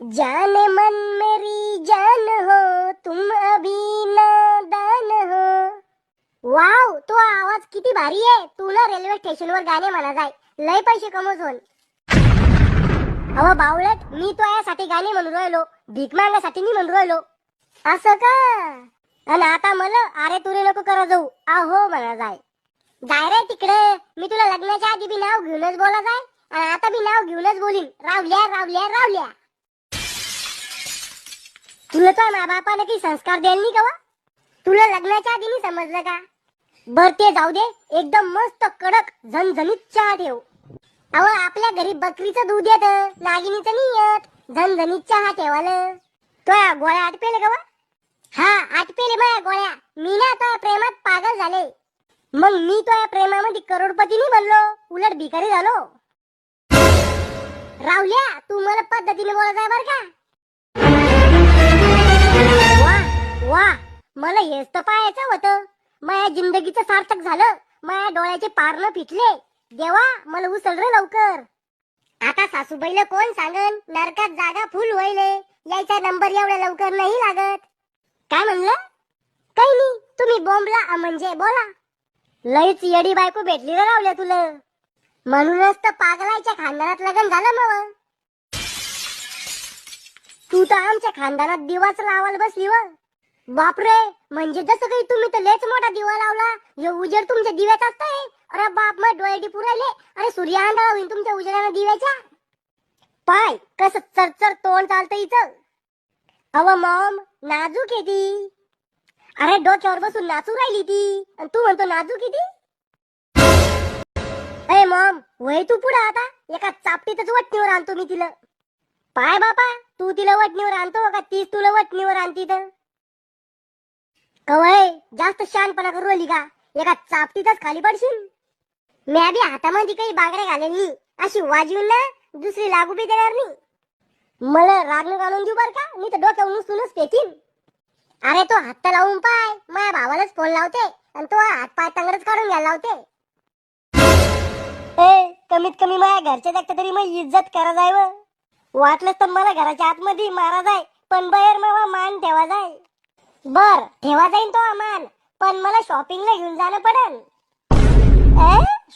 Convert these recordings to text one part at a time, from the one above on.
जान मन मेरी जान हो तुम अभी नादान हो। वाव तो आवाज किती भारी आहे. तू ना रेल्वे स्टेशनवर गाणे म्हणा जाय लय पैसे कमवतो अहो बावळट मी तो यासाठी गाणे म्हणून राहिलो. भीक मागण्यासाठी मी म्हणून राहिलो. असं का? आणि आता मला अरे तुरे नको करा जाऊ. आहो म्हणा जाय जाय रे तिकडे. मी तुला लग्नाच्या आधी बी नाव घेऊनच बोला जाय आणि आता बी नाव घेऊनच बोलीन. रावल्या रावल्या रावल्या तुला तर मा बापाने काही संस्कार द्यायला नाही का तुला लग्नाच्या आधी नाही समजलं का? बर ते जाऊ दे एकदम मस्त कडक झणझणीत चहा ठेव. अहो आपल्या घरी बकरीचं दूध येत नागिनीचं नाही येत झणझणीत चहा ठेवाल तो गोळ्या आटपेले का हा आटपेले माया गोळ्या. मी ना तो प्रेमात पागल झाले. मग मी तो या प्रेमामध्ये करोडपती नाही बनलो उलट भिकारी झालो. राहुल्या तू मला पद्धतीने बोलत आहे बर का? वा मला हेच तर पाहायचं होतं. माझ्या जिंदगीचं सार्थक झालं. माझ्या डोळ्याचे पारणं फिटले. देवा मला उसळ रे लवकर. आता सासूबाईला कोण सांगन? नरकात जागा फुल व्हायले. यायचा नंबर एवढ्या लवकर नाही लागत. काय म्हणलं? काही नाही तुम्ही बोंबला म्हणजे बोला. लईच येडी बायको भेटली रे रावल्या तुला. म्हणूनच तर पागलाच्या खानदानात लग्न झालं मग. तू तर आमच्या खानदानात दिवाच लावायला बसली व. बापरे म्हणजे जसं काही तुम्ही तर लेच मोठा दिवा लावला. हे उजेड तुमच्या दिव्याचा असतंय अरे बाप मग डोळे पुरायले. अरे सूर्य अंधारा होईल तुमच्या उजेडाला दिव्याच्या. पाय कसं चरचर तोंड चालतं इथं. अव मॉम नाजूक आहे ती. अरे डोक्यावर बसून नाचू राहिली ती. आणि तू म्हणतो नाजूक आहे ती. अरे मॉम वय तू पुढे आता. एका चापटीतच वटणीवर आणतो मी तिला. पाय बापा तू तिला वटणीवर आणतो का तीच तुला वटणीवर आणती तर? कवय जास्त शानपणा करू आली का? एका चापटीतच खाली पडशील. मी बी हातामध्ये काही बागड्या घालेली अशी वाजवून ना दुसरी लागू बी देणार नाही. मला रागणं घालून देऊ बर का मी तर डोक्यावर उचलूनच फेकीन. अरे तो हात लावून पाय माझ्या भावालाच फोन लावते आणि तो हात पाय तंगडच काढून घ्यायला लावते. ए कमीत कमी माझ्या घरच्या जागत तरी मग इज्जत करा जाय वाटलं तर मला घराच्या आतमध्ये मारा जाय पण बाहेर मग मान ठेवा जाय. बर ठेवा जाईन तो अमान. पण मला शॉपिंगला घेऊन जाणं पडेल.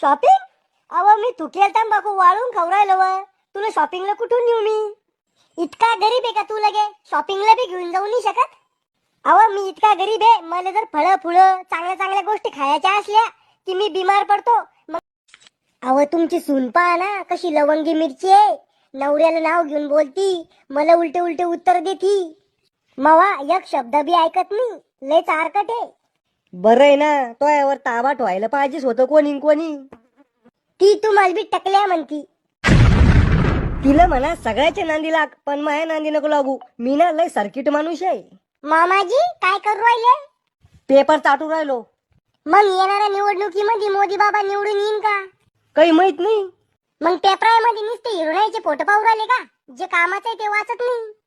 शॉपिंग अव मी तुकेल तंबाखू वाळून खाऊ राहिलो व. तुला शॉपिंगला कुठून नेऊ मी? इतका गरीब आहे का तू लगे? शॉपिंगला बी घेऊन जाऊ नाही शकत? अव मी इतका गरीब आहे मला जर फळं फुलं चांगल्या चांगल्या गोष्टी खायच्या असल्या की मी बिमार पडतो. मग अव तुमची सून पहा ना कशी लवंगी मिरची आहे. नवऱ्याला नाव घेऊन बोलती मला उलटे उलटे उत्तर देती. मवा एक शब्द बी ऐकत नाही. लय चारकट आहे. बरं आहे ना तो यावर ताबा ठेवायला पाहिजेच होतं कोणी न कोणी. ती तुम्हाला बी टकल्या म्हणती. तिला म्हणा सगळ्याच्या नांदी लाग पण माझ्या नांदी नको लागू. मी ना लय सर्किट माणूस आहे. मामाजी काय करू राहिले? पेपर चाटू राहिलो. मग येणाऱ्या निवडणुकीमध्ये मोदी बाबा निवडून येईन का? काही माहीत नाही. मग पेपरामध्ये नुसते हिरोनाचे फोटो पाहू राहिले का? जे कामाचं आहे ते वाचत नाही.